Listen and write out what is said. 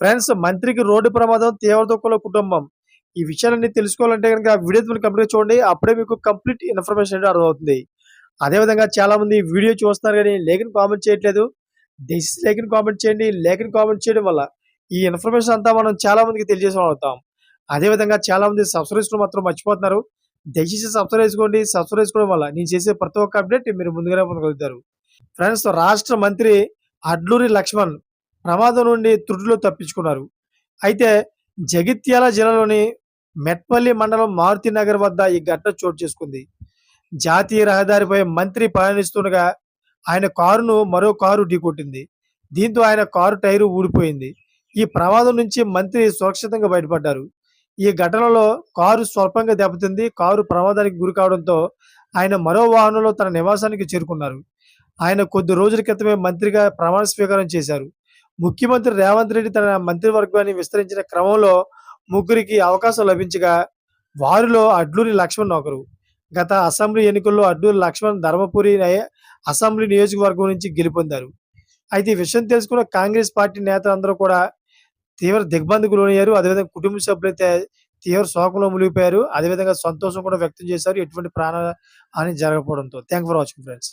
Friends మంత్రికి road ప్రమాదం తీవ్ర దుఃఖంలో కుటుంబం. ఈ విషయాలన్నీ తెలుసుకోవాలంటే కనుక వీడియో కంప్లీట్ చూడండి. అప్పుడే మీకు కంప్లీట్ ఇన్ఫర్మేషన్ అనేది అర్థమవుతుంది. అదేవిధంగా చాలా మంది వీడియో చూస్తున్నారు కానీ లేఖని కామెంట్ చేయట్లేదు. దయచేసి లేఖని కామెంట్ చేయండి. లేఖని కామెంట్ చేయడం వల్ల ఈ ఇన్ఫర్మేషన్ అంతా మనం చాలా మందికి తెలియజేసిన అవుతాం అదేవిధంగా చాలా మంది సబ్స్క్రైబ్ మాత్రం మర్చిపోతున్నారు. దయచేసి సబ్స్క్రైబ్ చేసుకోండి. సబ్స్క్రైబ్ చేసుకోవడం వల్ల నేను చేసే ప్రతి ఒక్క అప్డేట్ మీరు ముందుగానే పొందగలుగుతారు. ఫ్రెండ్స్ రాష్ట్ర మంత్రి అడ్లూరి లక్ష్మణ్ ప్రమాదం నుండి త్రుటిలో తప్పించుకున్నారు. అయితే జగిత్యాల జిల్లాలోని మెట్పల్లి మండలం మారుతి నగర్ వద్ద ఈ ఘటన చోటు చేసుకుంది. జాతీయ రహదారిపై మంత్రి ప్రయాణిస్తుండగా ఆయన కారును మరో కారు ఢీకొట్టింది. దీంతో ఆయన కారు టైరు ఊడిపోయింది. ఈ ప్రమాదం నుంచి మంత్రి సురక్షితంగా బయటపడ్డారు. ఈ ఘటనలో కారు స్వల్పంగా దెబ్బతింది. కారు ప్రమాదానికి గురి కావడంతో ఆయన మరో వాహనంలో తన నివాసానికి చేరుకున్నారు. ఆయన కొద్ది రోజుల క్రితమే మంత్రిగా ప్రమాణ స్వీకారం చేశారు. ముఖ్యమంత్రి రేవంత్ రెడ్డి తన మంత్రివర్గాన్ని విస్తరించిన క్రమంలో ముగ్గురికి అవకాశం లభించగా వారిలో అడ్లూరి లక్ష్మణ్ ఒకరు. గత అసెంబ్లీ ఎన్నికల్లో అడ్లూరి లక్ష్మణ్ ధర్మపురి అసెంబ్లీ నియోజకవర్గం నుంచి గెలుపొందారు. అయితే ఈ విషయం తెలుసుకున్న కాంగ్రెస్ పార్టీ నేతలందరూ కూడా తీవ్ర దిగ్బంధకు లోనయ్యారు. అదేవిధంగా కుటుంబ సభ్యులైతే తీవ్ర శోకంలో మునిగిపోయారు. అదేవిధంగా సంతోషం కూడా వ్యక్తం చేశారు. ఎటువంటి ప్రాణ హాని జరగకపోవడంతో థ్యాంక్ ఫర్ వాచింగ్ ఫ్రెండ్స్